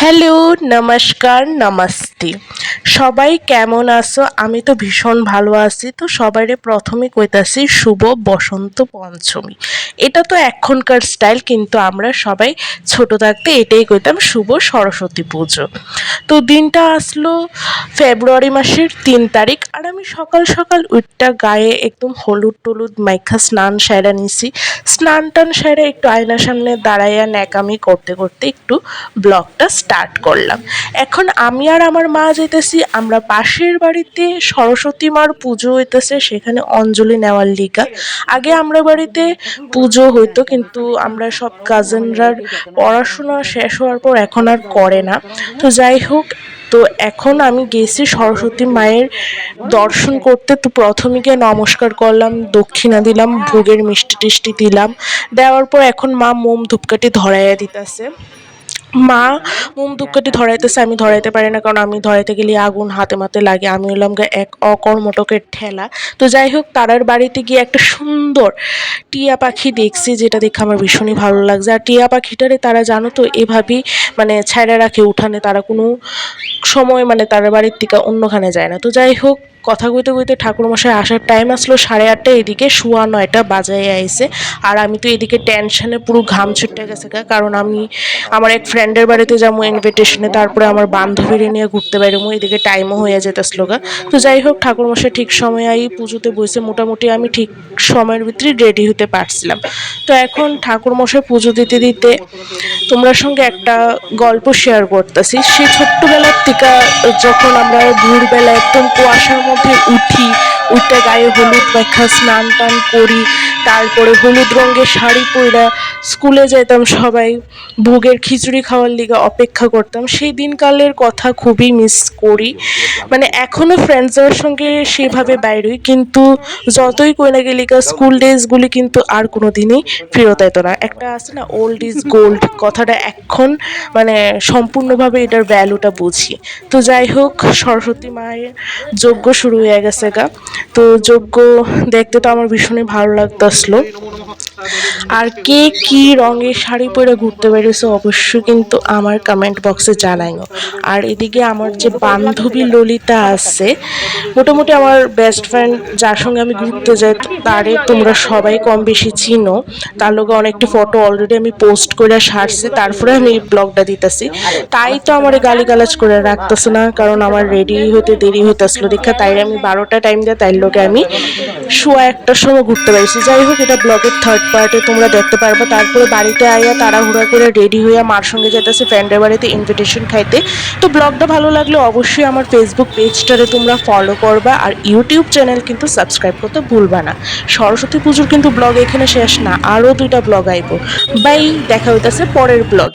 Hello नमस्कार नमस्ते সবাই কেমন আছো? আমি তো ভীষণ ভালো আছি। তো সবাইরে প্রথমে কইতাছি, শুভ বসন্ত পঞ্চমী। এটা তো এখনকার স্টাইল, কিন্তু আমরা সবাই ছোট থাকতে এটাই কইতাম, শুভ সরস্বতী পুজো। তো দিনটা আসলো ফেব্রুয়ারি মাসের তিন তারিখ, আর আমি সকাল সকাল উঠটা গায়ে একদম হলুদ টলুদ মাইখা স্নান সেরা নিছি। স্নান টান সেরে একটু আয়নার সামনে দাঁড়াইয়া ন্যাকামি করতে করতে একটু ব্লগটা স্টার্ট করলাম। এখন আমি আর আমার মা যেতেছি আমরা পাশের বাড়িতে সরস্বতী মার পুজো হইতেছে, সেখানে অঞ্জলি নেওয়ার লিগা। আগে আমরা বাড়িতে পুজো হইতো, কিন্তু আমরা সব কাজিনরার পড়াশোনা শেষ হওয়ার পর এখন আর করে না। তো যাই হোক, তো এখন আমি গেছি সরস্বতী মায়ের দর্শন করতে। তো প্রথমে গিয়ে নমস্কার করলাম, দক্ষিণা দিলাম, ভোগের মিষ্টি টিষ্টি দিলাম। দেওয়ার পর এখন মা মোম ধূপকাঠি ধরাইয়া দিতেছে। মা মোম ধূপকাঠি ধরাইতেছে, আমি ধরাইতে পারি না, কারণ আমি ধরাইতে গেলে আগুন হাতে মাতে লাগে। আমি হলাম এক অকর্মটকের ঠেলা। তো যাই হোক, তারার বাড়িতে গিয়ে একটা সুন্দর টিয়া পাখি দেখছি, যেটা দেখে আমার ভীষণই ভালো লাগছে। আর টিয়া পাখিটারে তারা জানো তো, এভাবেই মানে ছাইড়া রাখে, উঠানে তারা কোনো সময় মানে তার বাড়ির থেকে অন্যখানে যায় না। তো যাই হোক কথা কইতে কইতে ঠাকুরমশাই আসার টাইম আসলো সাড়ে আটটা এদিকে শোয়া নয়টা বাজায় আইসে আর আমি তো এদিকে টেনশনে পুরো ঘাম ছুটে গেছে কারণ আমি আমার এক ফ্রেন্ডের বাড়িতে যাব ইনভিটেশনে তারপরে আমার বান্ধবীরে নিয়ে ঘুরতে বেরোবো, এদিকে টাইমও হয়ে যেতেছিল গা। তো যাই হোক, ঠাকুরমশাই ঠিক সময়ে আই পুজোতে বসে মোটামুটি আমি ঠিক সময়ের ভিতরে রেডি হতে পারছিলাম। তো এখন ঠাকুরমশাই পুজো দিতে দিতে তোমরা সঙ্গে একটা গল্প শেয়ার করতেছি। সেই ছোট্টবেলার থেকে যখন আমরা ভোরবেলা একদম কুয়াশার মধ্যে উঠি উঠে গায়ে হলুদ মাখা স্নান টান করি তারপরে হলুদ রঙের শাড়ি পরা স্কুলে যেতাম সবাই, ভোগের খিচুড়ি খাওয়ার লিগে অপেক্ষা করতাম। সেই দিনকালের কথা খুবই মিস করি। মানে এখনও ফ্রেন্ডসদের সঙ্গে সেভাবে বাইরই, কিন্তু যতই কই না গেলি স্কুল ডেজগুলি কিন্তু আর কোনো দিনই ফেরত এতো না। একটা আছে না ওল্ড ইজ গোল্ড কথাটা এখন মানে সম্পূর্ণভাবে এটার ভ্যালুটা বুঝি। তো যাই হোক, সরস্বতী মায়ের যজ্ঞ শুরু হয়ে গেছে গা। তো যজ্ঞ দেখতে তো আমার ভীষণই ভালো লাগতেছিল। আর কে কি রঙের শাড়ি পরে ঘুরতে বেরিয়েছে অবশ্যই কিন্তু আমার কমেন্ট বক্সে জানাইও। আর এদিকে আমার যে বান্ধবী ললিতা আছে, মোটামুটি আমার বেস্ট ফ্রেন্ড যার সঙ্গে আমি ঘুরতে যাই, তারে তোমরা সবাই কম বেশি চিনো। তার লগে অনেকটা ফটো অলরেডি আমি পোস্ট করে সারছি, তারপরে আমি এই ব্লগটা দিতেছি। তাই তো আমার গালিগালাজ করে রাখতেছে না, কারণ আমার রেডি হতে দেরি হইতেছিল। দেখা, তাই আমি বারোটা টাইম দিয়ে তাই লোকে আমি শোয়া একটার সময় ঘুরতে পারছি যাই হোক, এটা ব্লগের থার্ড পার্টে তোমরা দেখতে পারবে। তারপরে বাড়িতে আইয়া তাড়াহুড়া করে রেডি হইয়া মার সঙ্গে যেতেছে ফ্রেন্ডের বাড়িতে ইনভিটেশন খাইতে। তো ব্লগটা ভালো লাগলে অবশ্যই আমার ফেসবুক পেজটারে তোমরা ফলো করবা আর ইউটিউব চ্যানেল কিন্তু সাবস্ক্রাইব করতে ভুলবা না। সরস্বতী পুজোর কিন্তু ব্লগ এখানে শেষ না, আরও দুইটা ব্লগ আইব। বাই দেখা হইতেছে পরের ব্লগ